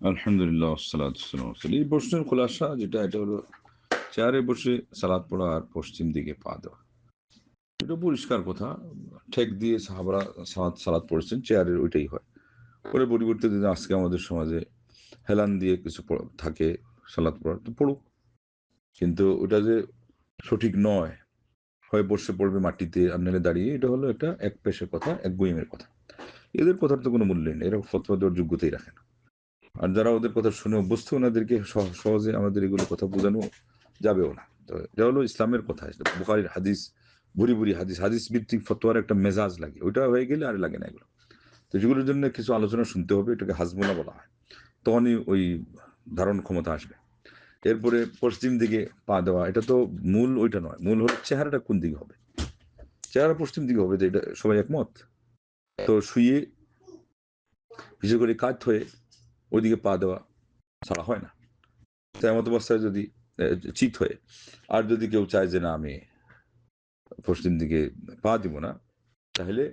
আলহামদুলিল্লাহ এই প্রশ্নের খোলাসা যেটা, এটা হলো চেয়ারে বসে সালাদ পড়া আর পশ্চিম দিকে পা দেওয়া। এটা পরিষ্কার কথা। ঠেক দিয়ে সাহাবারা সালাদ সালাদ পড়েছেন, চেয়ারের ওইটাই হয়। পরে পরিবর্তে যদি আজকে আমাদের সমাজে হেলান দিয়ে কিছু থাকে সালাদ পড়া, তো পড়ুক। কিন্তু ওটা যে সঠিক নয়, হয় বসে পড়বে মাটিতে আর নাহলে দাঁড়িয়ে, এটা হলো একটা এক পেশের কথা, এক গুইমের কথা। এদের কথার তো কোনো মূল্য নেই, এরা ফতোয়া দেওয়ার যোগ্যতাই রাখে না। আর যারা ওদের কথা শুনে অভ্যস্ত ওনাদেরকে সহ- সহজে আমাদের এগুলো কথা বোঝানো যাবেও না। তো এটা হলো ইসলামের কথা। বুখারির হাদিস বুড়ি বুড়ি হাদিস। হাদিস ভিত্তিক ফতোয়ার একটা মেজাজ লাগে। ওইটা হয়ে গেলে আর লাগে না এগুলো। তো যেগুলোর জন্য কিছু আলোচনা শুনতে হবে, এটাকে হাজমোলা বলা হয়। তখনই ওই ধারণ ক্ষমতা আসবে। এরপরে পশ্চিম দিকে পা দেওয়া, এটা তো মূল ওইটা নয়। মূল হলো চেহারাটা কোন দিকে হবে? চেহারা পশ্চিম দিকে হবে এটা সবাই একমত? তো শুয়ে, বিশেষ করে কাত হয়ে ওইদিকে পা দেওয়া ছাড়া হয় না। তাই এমত অবস্থায় যদি চিত হয়ে, আর যদি কেউ চায় যে না, আমি পশ্চিম দিকে পা দিব না, তাহলে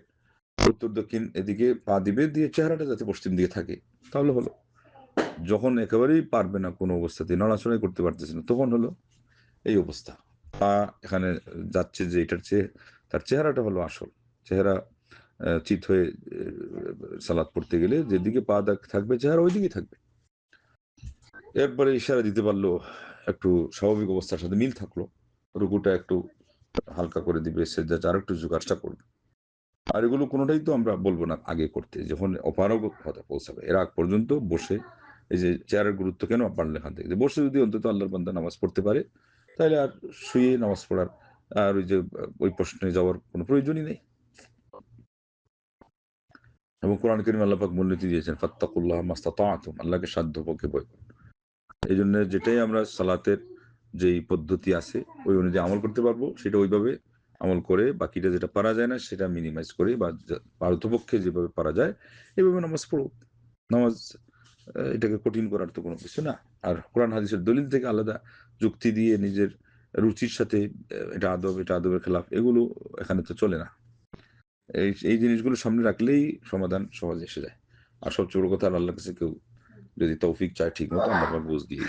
উত্তর, দক্ষিণ এদিকে পা দিবে, দিয়ে চেহারাটা যাতে পশ্চিম দিকে থাকে, তাহলে হলো। যখন একেবারেই পারবে না কোনো অবস্থাতে, নড়াচড়াই করতে পারতেছে না, তখন হলো এই অবস্থা। পা এখানে যাচ্ছে যে এটার চেয়ে, তার চেহারাটা হলো আসল। চেহারা চিত হয়ে সালাদ পড়তে গেলে যেদিকে পা দাগ- থাকবে, চেহারা ওইদিকে থাকবে। এরপরে ইশারা দিতে পারল, একটু স্বাভাবিক অবস্থার সাথে মিল থাকল। রুকুটা একটু হালকা করে দিবে সেজা আর একটু জোগাড়টা করবে। আর এগুলো কোনোটাই তো আমরা বলব না আগে করতে। যখন অপারগতা পৌঁছাবে, এর আগ পর্যন্ত বসে, এই যে চেয়ারের গুরুত্ব কেন বাড়লে এখান থেকে? বসে যদি অন্তত আল্লাহর বান্দা নামাজ পড়তে পারে, তাহলে আর শুয়ে নামাজ পড়ার, আর ওই যে ওই প্রশ্নে যাওয়ার কোনো প্রয়োজনই নেই। এবং কোরআন করিম আল্লাহ পাক মূলনীতি দিয়েছেন, ফাত্তাকুল্লাহ মাস্তাতাতুম আল্লাহকে সাধ্য পক্ষে ভয় করুন এই জন্য যেটাই আমরা সালাতের যেই পদ্ধতি আছে, ওই অনুযায়ী আমল করতে পারব, সেটা ওইভাবে আমল করে বাকিটা যেটা পারা যায় না, সেটা মিনিমাইজ করে বা পারতপক্ষে যেভাবে পারা যায়, এভাবে নামাজ পড়ো। নামাজ এটাকে কঠিন করার তো কোনো কিছু না। আর কোরআন, হাদিসের দলিল থেকে আলাদা যুক্তি দিয়ে নিজের রুচির সাথে এটা আদব, এটা আদবের খেলাফ, এগুলো এখানে তো চলে না। এই এই জিনিসগুলো সামনে রাখলেই সমাধান সহজে এসে যায়। আর সবচেয়ে বড় কথা আল্লাহর কাছে কেউ যদি তৌফিক চায়, ঠিক মতো আমরা বুঝ দেয়